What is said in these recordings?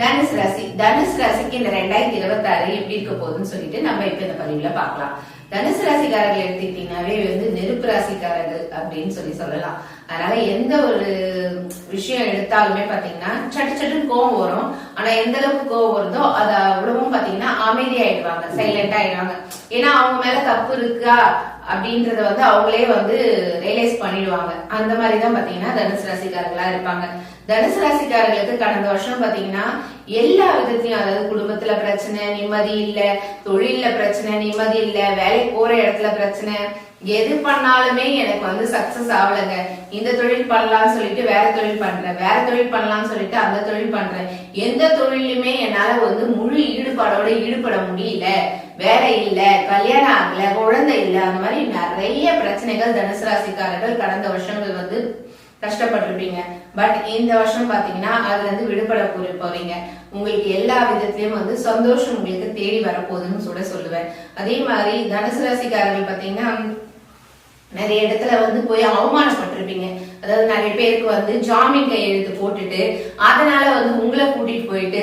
தனுஷ் ராசி தனுஷ் ராசிக்கு இந்த ரெண்டாயிரத்தி இருபத்தி ஆறு எப்படி இருக்க போகுதுன்னு சொல்லிட்டு நம்ம இப்ப இந்த பதிவுல பார்க்கலாம். தனுசு ராசிக்காரர்கள் எடுத்துக்கிட்டீங்கன்னாவே வந்து நெருப்பு ராசிக்காரர்கள் அப்படின்னு சொல்லி சொல்லலாம். அதனால எந்த ஒரு விஷயம் எடுத்தாலுமே பாத்தீங்கன்னா சட்டு சட்டுன்னு கோவம் வரும். ஆனா எந்த அளவுக்கு கோவம் வருதோ அதை அவ்வளவும் பாத்தீங்கன்னா அமைதியாயிடுவாங்க சைலண்டா ஆயிடுவாங்க. ஏன்னா அவங்க மேல தப்பு இருக்கா அப்படின்றத வந்து அவங்களே வந்து ரியலைஸ் பண்ணிடுவாங்க. அந்த மாதிரி தான் பாத்தீங்கன்னா தனுசு ராசிக்காரர்களா இருப்பாங்க. தனுசு ராசிக்காரர்களுக்கு கடந்த வருஷம் பாத்தீங்கன்னா எல்லா விதத்தையும் அதாவது குடும்பத்துல பிரச்சனை நிம்மதி இல்ல தொழில்ல பிரச்சனை நிம்மதி இல்ல வேலைக்கு போற இடத்துல பிரச்சனை எது பண்ணாலுமே எனக்கு வந்து சக்சஸ் ஆகலைங்க. இந்த தொழில் பண்ணலாம்னு சொல்லிட்டு வேற தொழில் பண்றேன். வேற தொழில் பண்ணலாம்னு சொல்லிட்டு அந்த தொழில் பண்றேன். எந்த தொழிலுமே என்னால வந்து முழு ஈடுபாடோட ஈடுபட முடியல. வேலை இல்ல கல்யாணம் ஆகல குழந்தை இல்ல அந்த மாதிரி நிறைய பிரச்சனைகள் தனுசு ராசிக்காரர்கள் கடந்த வருஷங்கள் வந்து கஷ்டப்பட்டிருப்பீங்க. பட் இந்த வருஷம் பாத்தீங்கன்னா அதுல இருந்து விடுபட கூறி போறீங்க. உங்களுக்கு எல்லா விதத்திலயும் வந்து சந்தோஷம் உங்களுக்கு தேடி வரப்போகுதுன்னு சொல்ல சொல்லுவேன். அதே மாதிரி தனுசு ராசிக்காரர்கள் பாத்தீங்கன்னா நிறைய இடத்துல வந்து போய் அவமானப்பட்டிருப்பீங்க. அதாவது நிறைய பேருக்கு வந்து ஜாமீன் கையெழுத்து போட்டுட்டு அதனால வந்து உங்களை கூட்டிட்டு போயிட்டு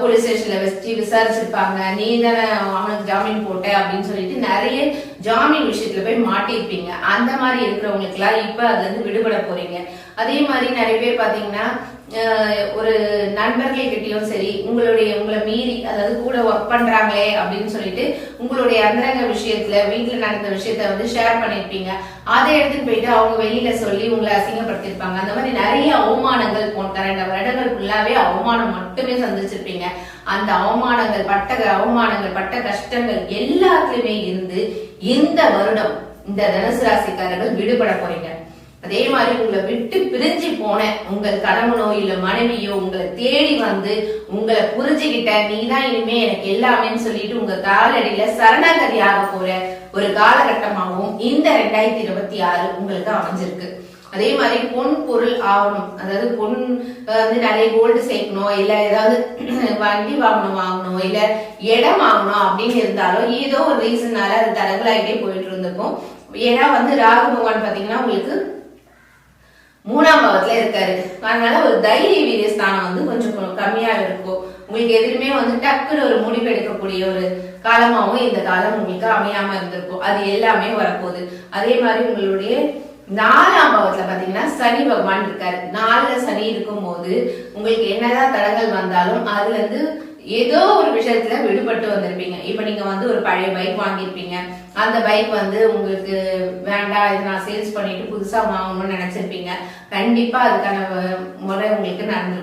போலீஸ் ஸ்டேஷன்ல வச்சு விசாரிச்சிருப்பாங்க. நீ தானே அவனுக்கு ஜாமீன் போட்ட அப்படின்னு சொல்லிட்டு நிறைய ஜாமீன் விஷயத்துல போய் மாட்டிருப்பீங்க. அந்த மாதிரி இருக்கிறவங்களுக்கு எல்லாம் இப்ப அதுல இருந்து விடுபட போறீங்க. அதே மாதிரி நிறைய பேர் பாத்தீங்கன்னா ஒரு நண்பர்கள் கிட்டயும் சரி உங்களுடைய உங்களை மீறி அதாவது கூட ஒர்க் பண்றாங்களே அப்படின்னு சொல்லிட்டு உங்களுடைய அந்தரங்க விஷயத்துல வீட்டுல நடந்த விஷயத்த வந்து ஷேர் பண்ணிருப்பீங்க. அதை எடுத்துட்டு போயிட்டு அவங்க வெளியில சொல்லி உங்களை அசிங்கப்படுத்திருப்பாங்க அந்த மாதிரி நிறைய அவமானங்கள் போன்ற ரெண்டு வருடங்கள் ஃபுல்லாவே அவமானம் மட்டுமே சந்திச்சிருப்பீங்க. அந்த அவமானங்கள் பட்ட அவமானங்கள் பட்ட கஷ்டங்கள் எல்லாத்துலயுமே இருந்து இந்த வருடம் இந்த தனுசு ராசிக்காரர்கள் விடுபட போறீங்க. அதே மாதிரி உங்களை விட்டு பிரிஞ்சு போன உங்கள் கணவனோ இல்ல மனைவியோ உங்களை தேடி வந்து உங்களை புரிஞ்சுக்கிட்ட நீ தான் இனிமே எனக்கு எல்லாமேன்னு சொல்லிட்டு உங்க காலடியில சரணாகதி ஆக போற ஒரு காலகட்டமாகவும் இந்த ரெண்டாயிரத்தி இருபத்தி ஆறு உங்களுக்கு அமைஞ்சிருக்கு. அதே மாதிரி பொன் பொருள் ஆகணும் அதாவது பொன் வந்து நிறைய கோல்டு சேர்க்கணும் இல்ல ஏதாவது வண்டி வாங்கணும் வாங்கணும் இல்ல இடம் வாங்கணும் அப்படின்னு இருந்தாலும் ஏதோ ஒரு ரீசன்னால அது தடங்களாயிட்டே போயிட்டு இருந்திருக்கும். ஏன்னா வந்து ராகு பகவான் பாத்தீங்கன்னா உங்களுக்கு மூணாம் பாவத்துல இருக்காரு. அதனால ஒரு தைரிய வீரிய ஸ்தானம் வந்து கொஞ்சம் கம்மியா இருக்கும். உங்களுக்கு எதிலுமே வந்து டக்குன்னு ஒரு முடிவு எடுக்கக்கூடிய ஒரு காலமாவும் இந்த காலம் உங்களுக்கு அமையாம இருந்திருக்கும். அது எல்லாமே வரப்போகுது. அதே மாதிரி உங்களுடைய நாலாம் பாவத்துல பாத்தீங்கன்னா சனி பகவான் இருக்காரு. நாலுல சனி இருக்கும் போது உங்களுக்கு என்னதான் தடங்கள் வந்தாலும் அதுல இருந்து ஏதோ ஒரு விஷயத்துல விடுபட்டு வந்திருப்பீங்க. இப்ப நீங்க வந்து ஒரு பழைய பைக் வாங்கியிருப்பீங்க. அந்த பைக் வந்து உங்களுக்கு வேண்டாம் இது நான் சேல்ஸ் பண்ணிட்டு புதுசா வாங்கணும்னு நினைச்சிருப்பீங்க. கண்டிப்பா அதுக்கான முறை உங்களுக்கு நடந்திருக்கும்.